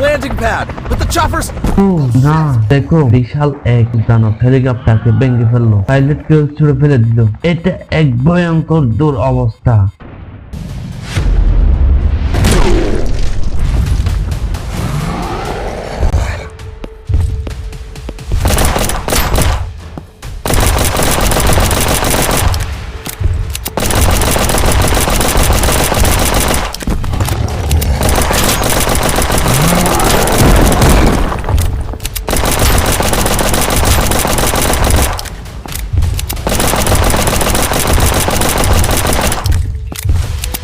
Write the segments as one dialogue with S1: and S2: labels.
S1: landing pad, but the choppers.
S2: না দেখো বিশাল এক দানব হেলিকপ্টারকে ভেঙে ফেলল পাইলটকে ছুড়ে ফেলে দিল এটা এক ভয়ঙ্কর দূর অবস্থা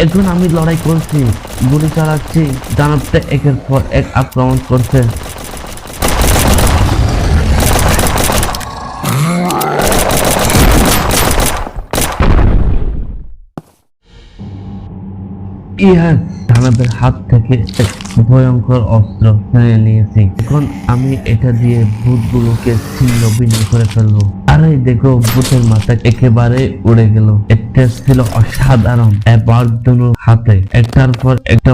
S2: এখন আমি লড়াই করছি, গুলি চালাচ্ছি দানবটা একের পর এক আক্রমণ করছে। ইয়াস দানবের হাত থেকে এক ভয়ঙ্কর অস্ত্র কিনে নিয়েছি। এখন আমি এটা দিয়ে ভূতগুলোকে ছিন্ন ভিন্ন করে ফেলব। আরে দেখো ভূতের মাথা একেবারে উড়ে গেল। এটা ছিল অসাধারণ, এবার দুটো হাতে। একটার পর একটা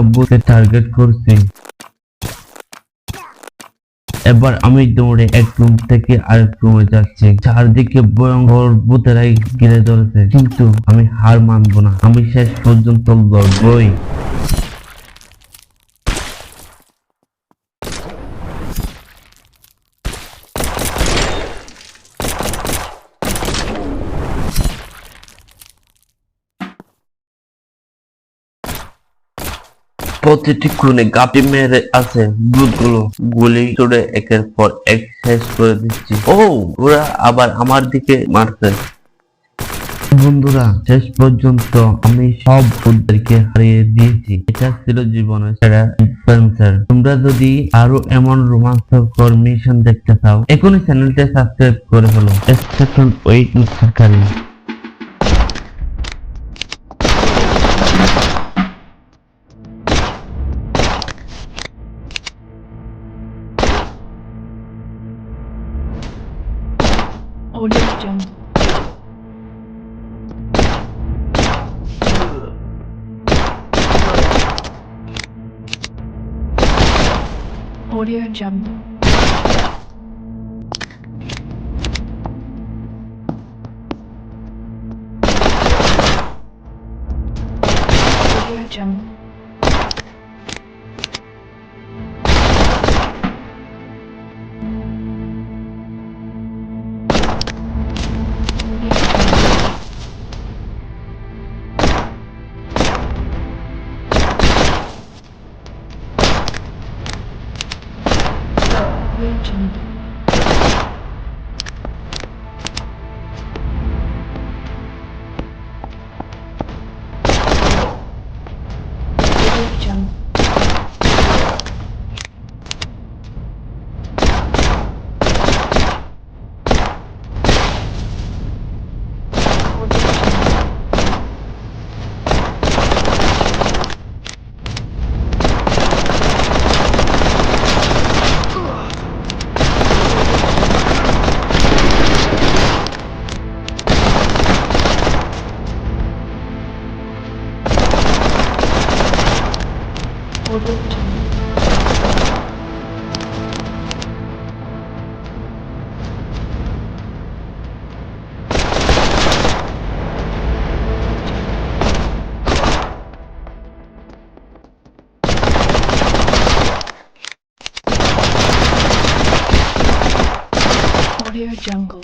S2: টার্গেট করছি। এবার আমি দৌড়ে এক রুম থেকে আরেক রুমে যাচ্ছি। চারদিকে ভয়ঙ্কর ভূতেরাই ঘিরে ধরেছে। কিন্তু আমি হার মানবো না। আমি শেষ পর্যন্ত লড়বই। প্রতিটি খুনে গাপি মেরে আছে ভূতগুলো গুলি চড়ে একের পর এক শেষ করে দিচ্ছি। ও, ওরা আবার আমার দিকে মারছে। বন্ধুরা, শেষ পর্যন্ত আমি সব ভূতদেরকে হারিয়ে দিয়েছি। এটা ছিল জীবনের সেরা অ্যাডভেঞ্চার তোমরা যদি আরও এমন রোমাঞ্চকর মিশন দেখতে চাও, এখনই চ্যানেলটা সাবস্ক্রাইব করে ফেলো। ওয়েট সরকারি
S3: Olhacağım. Olhacağım. Olhacağım. religion important. Audio Jungle.